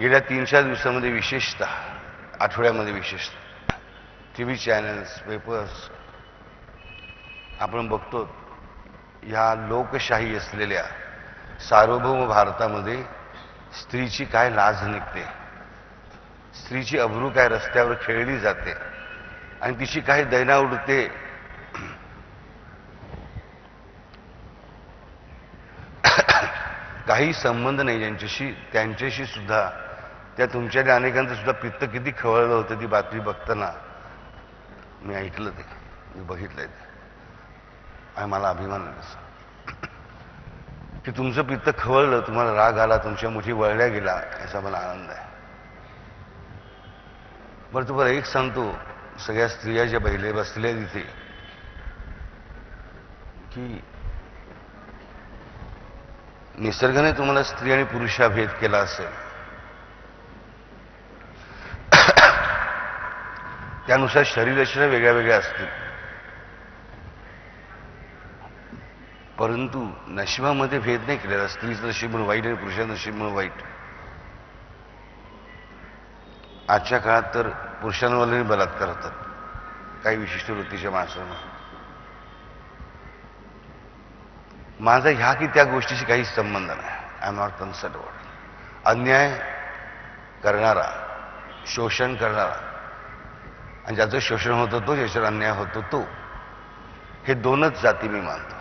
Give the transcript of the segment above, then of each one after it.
गेल्या तीन चार दिवसामध्ये विशेषतः आठवड्यामध्ये विशेषतः टी व्ही चॅनल्स पेपर्स आपण बघतो ह्या लोकशाही असलेल्या सार्वभौम भारतामध्ये स्त्रीची काय लाज निघते? स्त्रीची अब्रू काय रस्त्यावर खेळली जाते? आणि तिची काय दैना उडते? काही संबंध नाही ज्यांच्याशी त्यांच्याशी सुद्धा त्या तुमच्या अनेकांचं सुद्धा पित्त किती खवळलं होतं ती बातमी बघताना. मी ऐकलं ते. मी बघितलंय ते. आणि मला अभिमान आहे की तुमचं पित्त खवळलं तुम्हाला राग आला तुमच्या मुठी वळल्या गेला याचा मला आनंद आहे. बरं तुम्हाला एक सांगतो. सगळ्या स्त्रिया ज्या बहिले बसल्या तिथे की निसर्गाने तुम्हाला स्त्री आणि पुरुष भेद केला असेल. त्यानुसार शरीररचना वेगळ्या वेगळ्या असतील. परंतु नशिबामध्ये भेद नाही केलेला. स्त्रीचं नशीब म्हणून वाईट आणि पुरुषाचं नशीब म्हणून वाईट. आजच्या काळात तर पुरुषांवरही बलात्कार होतात. काही विशिष्ट वृत्तीच्या माणसांना माझा ह्या की त्या गोष्टीशी काही संबंध नाही. आय एम नॉट कन्सर्ट अन्याय करणारा शोषण करणारा आणि ज्याचं शोषण होतं तो ज्याच्यावर अन्याय होतो तो. हे दोनच जाती मी मानतो.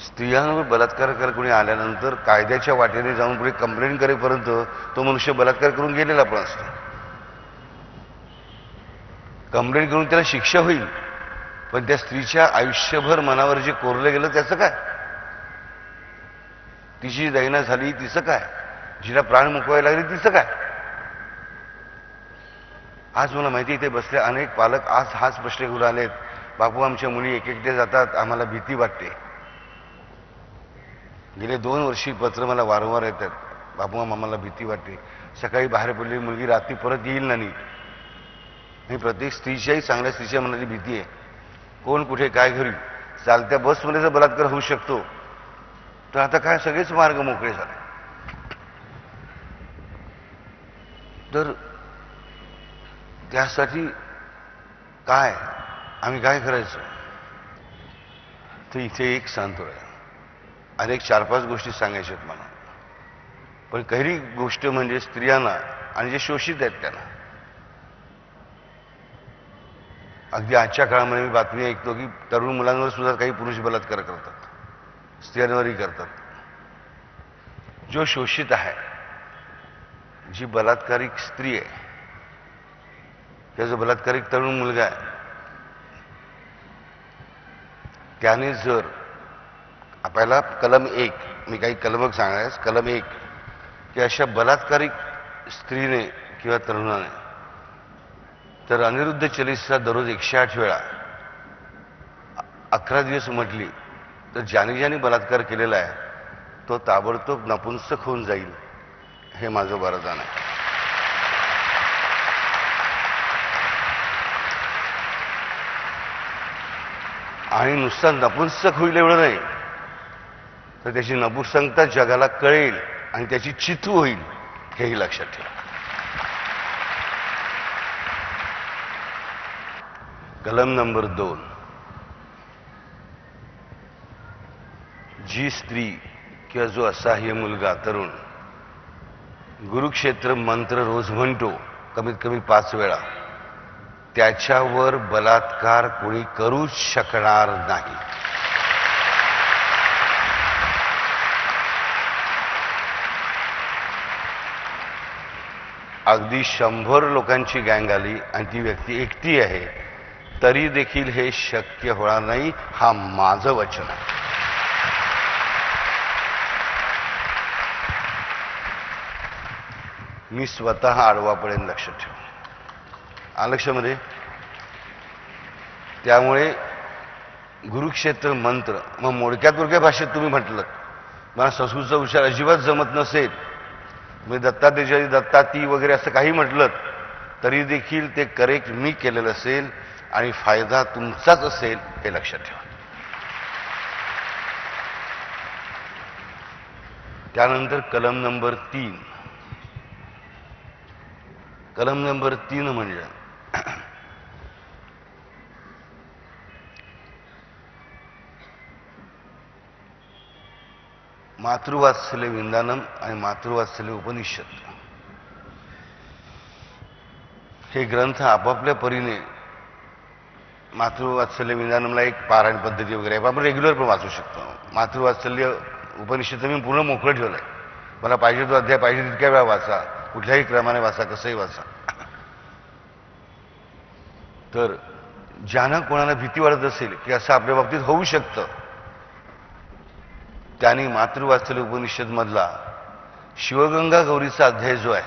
स्त्रियांवर बलात्कार कर कोणी आल्यानंतर कायद्याच्या वाटेने जाऊन पुढे कंप्लेंट करेपर्यंत तो मनुष्य बलात्कार करून गेलेला पण असतो. कंप्लेंट करून त्याला शिक्षा होईल पण त्या स्त्रीच्या आयुष्यभर मनावर जे कोरलं गेलं त्याचं काय? तिची दैना झाली तिचं काय? जिला प्राण मुकवायला लागले तिचं काय? आज मला माहिती इथे बसले अनेक पालक आज हाच प्रश्न घेऊन आलेत. बापू आमच्या मुली एक एकटे जातात आम्हाला भीती वाटते. गेले दोन वर्षी पत्र मला वारंवार येतात. बापू आम्हाला भीती वाटते. सकाळी बाहेर पडलेली मुलगी रात्री परत येईल ना नीट? आणि प्रत्येक स्त्रीच्याही चांगल्या स्त्रीच्या मनाची भीती आहे. कोण कुठे काय घरी? चालत्या बसमध्ये जर बलात्कार होऊ शकतो. तर आता काय सगळेच मार्ग मोकळे झाले. तर त्यासाठी काय? आम्ही काय करायचं? तर इथे एक सांगतोय अनेक चार पाच गोष्टी सांगायच्या आहेत मला. पण खरी गोष्ट म्हणजे स्त्रियांना आणि जे शोषित आहेत त्यांना. अगदी आजच्या काळामध्ये मी बातमी ऐकतो की तरुण मुलांवर सुद्धा काही पुरुष बलात्कार करतात. स्त्रियांवरही करतात. जो शोषित आहे जी बलात्कारिक स्त्री आहे किंवा जो बलात्कारिक तरुण मुलगा आहे. त्याने जर आपल्याला कलम एक मी काही कलमक सांगणार कलम एक की अशा बलात्कारिक स्त्रीने किंवा तरुणाने तर अनिरुद्ध चलिसचा दररोज एकशे आठ वेळा अकरा दिवस म्हटली तर ज्याने ज्याने बलात्कार केलेला आहे तो ताबडतोब नपुंसक होऊन जाईल. हे माझं वरदान आहे. आणि नुसता नपुंसक होईल एवढं नाही. तर त्याची नपुंसकता जगाला कळेल आणि त्याची चितू होईल हेही लक्षात ठेवा. कलम नंबर दोन. जी स्त्री किंवा जो असह्य मुलगा तरुण गुरुक्षेत्र मंत्र रोज म्हणतो कमीत कमी पाच वेळा त्याच्यावर बलात्कार कोणी करूच शकणार नाही. अगदी शंभर लोकांची गँग आली आणि ती व्यक्ती एकटी आहे तरी देखील हे शक्य होणार नाही हा माझं वचन आहे. मी स्वतः आडवा पडेन लक्षात ठेव आलक्षामध्ये त्यामुळे गुरुक्षेत्र मंत्र मग मोडक्यात मोडक्या भाषेत तुम्ही म्हटलं मला संस्कृतचा उच्चार अजिबात जमत नसेल. मी दत्ता दत्ताती वगैरे असं काही म्हटलं तरी देखील ते करेक्ट मी केलेलं असेल आणि फायदा तुमचाच असेल हे लक्षात ठेवा. त्यानंतर कलम नंबर तीन. कलम नंबर तीन म्हणजे मातृवात्सल्य विंदानम आणि मातृवात्सल्य उपनिषद. हे ग्रंथ आपापल्या परीने मातृवात्सल्य विंदानमला एक पारायण पद्धती वगैरे आहे. आपण रेग्युलर पण वाचू शकतो. मातृवात्सल्य उपनिषद मी पूर्ण मोकळं ठेवलं आहे मला पाहिजे तो अध्याय पाहिजे तितक्या वेळा वाचा. कुठल्याही क्रमाने वाचा कसंही वाचा. तर ज्यांना कोणाला भीती वाटत असेल की असं आपल्या बाबतीत होऊ शकतं त्यांनी मातृवात्सल्य उपनिषद मधला शिवगंगा गौरीचा अध्याय जो आहे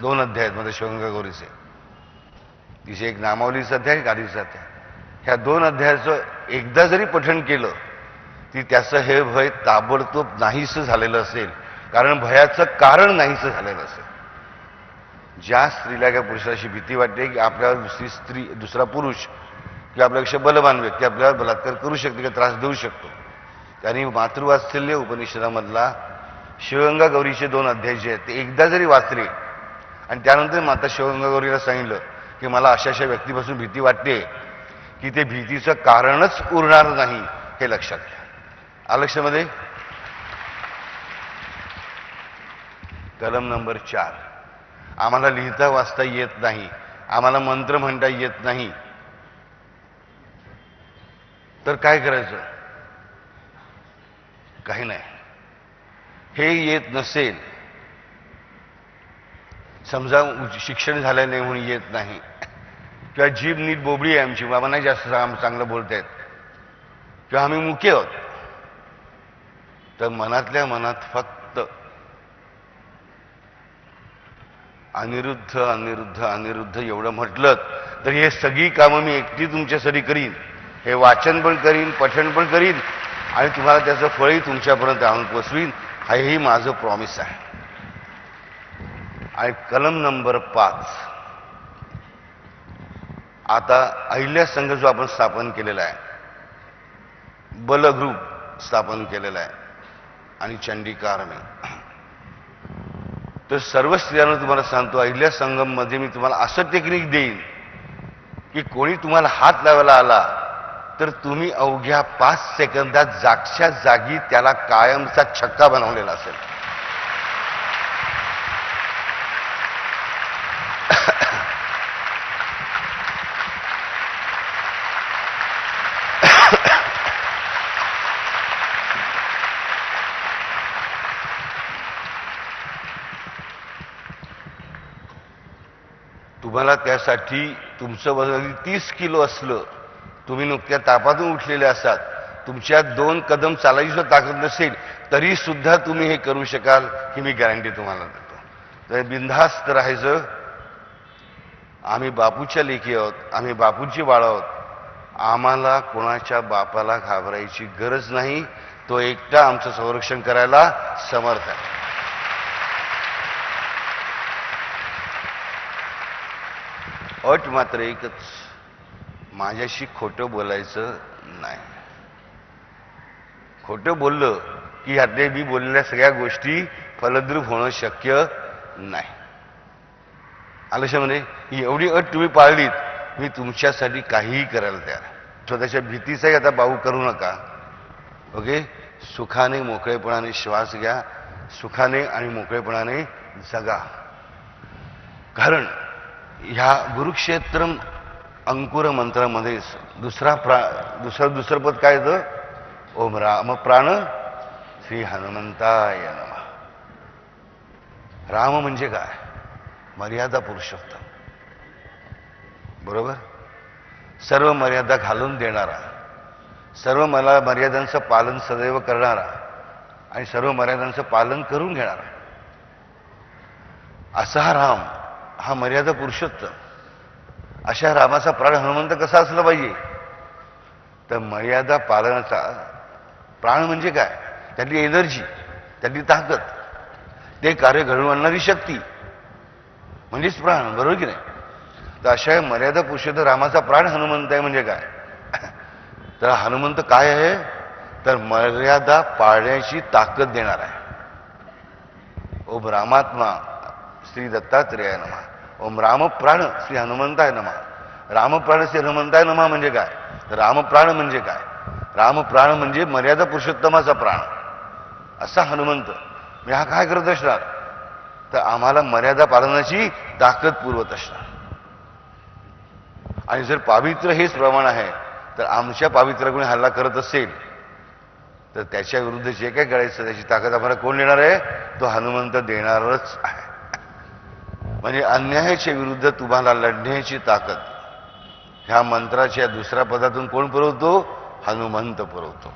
दोन अध्याय आहेत मध्ये शिवगंगा गौरीचे. तिचे एक नामावलीचा अध्याय गाडीचा अध्याय. ह्या दोन अध्यायाचं एकदा जरी पठण केलं की त्याचं हे भय ताबडतोब नाहीसं झालेलं असेल. कारण भयाचं कारण नाहीसं झालेलं असेल. ज्या स्त्रीला किंवा पुरुषाची भीती वाटते की आपल्यावर दुसरी स्त्री दुसरा पुरुष किंवा आपल्यापेक्षा बलवान व्यक्ती आपल्याला बलात्कार करू शकते किंवा त्रास देऊ शकतो. त्यांनी मातृवात्सल्य उपनिषदामधला शिवगंगा गौरीचे दोन अध्याय जे आहेत ते एकदा जरी वाचले आणि त्यानंतर माता शिवगंगा गौरीला सांगितलं की मला अशा अशा व्यक्तीपासून भीती वाटते की ते भीतीचं कारणच उरणार नाही हे लक्षात घ्या. आलं लक्षामध्ये? कलम नंबर चार. आम्हाला लिहिता वाचता येत नाही. आम्हाला मंत्र म्हणता येत नाही. तर काय करायचं? काही नाही. हे येत नसेल समजा शिक्षण झालं नाही म्हणून येत नाही. किंवा जीभ नीट बोबडी आहे आमची बाबा नाही जास्त चांगलं बोलतायत. किंवा आम्ही मुके आहोत. तर मनातल्या मनात फक्त अनिरुद्ध अनिरुद्ध अनिरुद्ध एवढं म्हटलं तर हे सगळी कामं मी एकटी तुमच्यासाठी करीन. हे वाचन पण करीन पठण पण करीन आणि तुम्हाला त्याचं फळही तुमच्यापर्यंत आणून पोचवीन. हेही माझं प्रॉमिस आहे. आणि कलम नंबर पाच. आता अहिल्या संघ जो आपण स्थापन केलेला आहे बल ग्रुप स्थापन केलेला आहे आणि चंडिका आर्मी तर सर्व स्त्रियांना तुम्हाला सांगतो अहिल्या संगममध्ये मी तुम्हाला असं टेक्निक देईन की कोणी तुम्हाला हात लावायला आला तर तुम्ही अवघ्या पाच सेकंदात जागच्या जागी त्याला कायमचा छक्का बनवलेला असेल. तुम्हाला त्यासाठी तुमचं वजन तीस किलो असलं तुम्ही नुकत्या तापातून उठलेले असाल तुमच्या दोन कदम चालायची सुद्धा ताकद नसेल तरी सुद्धा तुम्ही हे करू शकाल ही मी गॅरंटी तुम्हाला देतो. तर बिनधास्त राहायचं. आम्ही बापूच्या लेखी आहोत आम्ही बापूची बाळ आहोत. आम्हाला कोणाच्या बापाला घाबरायची गरज नाही. तो एकटा आमचं संरक्षण करायला समर्थ आहे. अट मात्र एकच. माझ्याशी खोटं बोलायचं नाही. खोटं बोललं की ह्यातले मी बोललेल्या सगळ्या गोष्टी फलद्रूप होणं शक्य नाही. आलशामध्ये ही एवढी अट तुम्ही पाळलीत मी तुमच्यासाठी काहीही करायला तयार स्वतःच्या भीतीचाही आता बाऊ करू नका. ओके? सुखाने मोकळेपणाने श्वास घ्या. सुखाने आणि मोकळेपणाने जगा. कारण ह्या गुरुक्षेत्र अंकुर मंत्रामध्ये दुसरा प्रा दुसरं दुसरं पद काय येतं? ओम राम प्राण श्री हनुमंताय नम. राम म्हणजे काय? मर्यादा पुरुषोत्तम. बरोबर? सर्व मर्यादा घालून देणारा सर्व मला मर्यादांचं पालन सदैव करणारा आणि सर्व मर्यादांचं पालन करून घेणारा. असा हा राम हा मर्यादा पुरुषोत्तम. अशा रामाचा प्राण हनुमंत कसा असला पाहिजे? तर मर्यादा पालनाचा प्राण म्हणजे काय? त्यातली एनर्जी त्यातली ताकद ते कार्य घडवून आणणारी शक्ती. म्हणजेच प्राण बरोबर की नाही? तर अशा मर्यादा पुरुषोत्तम रामाचा प्राण हनुमंत आहे म्हणजे काय? तर हनुमंत काय आहे? तर मर्यादा पाळण्याची ताकद देणार आहे. ओम रामात्मा श्री दत्तात्रेय नमा. ओम रामप्राण श्री हनुमंताय नमा. रामप्राण श्री हनुमंताय नमा म्हणजे काय? रामप्राण म्हणजे काय? रामप्राण म्हणजे मर्यादा पुरुषोत्तमाचा प्राण. असा हनुमंत. मी हा काय करत असणार? तर आम्हाला मर्यादा पालनाची ताकद पुरवत असणार. आणि जर पावित्र्य हेच प्रमाण आहे तर आमच्या पावित्र्य कोणी हल्ला करत असेल तर त्याच्या विरुद्ध जे काय करायचं त्याची ताकद आम्हाला कोण देणार आहे? तो हनुमंत देणारच आहे. म्हणजे अन्यायाच्या विरुद्ध तुम्हाला लढण्याची ताकद. ह्या मंत्राच्या दुसऱ्या पदातून कोण पुरवतो? हनुमंत पुरवतो.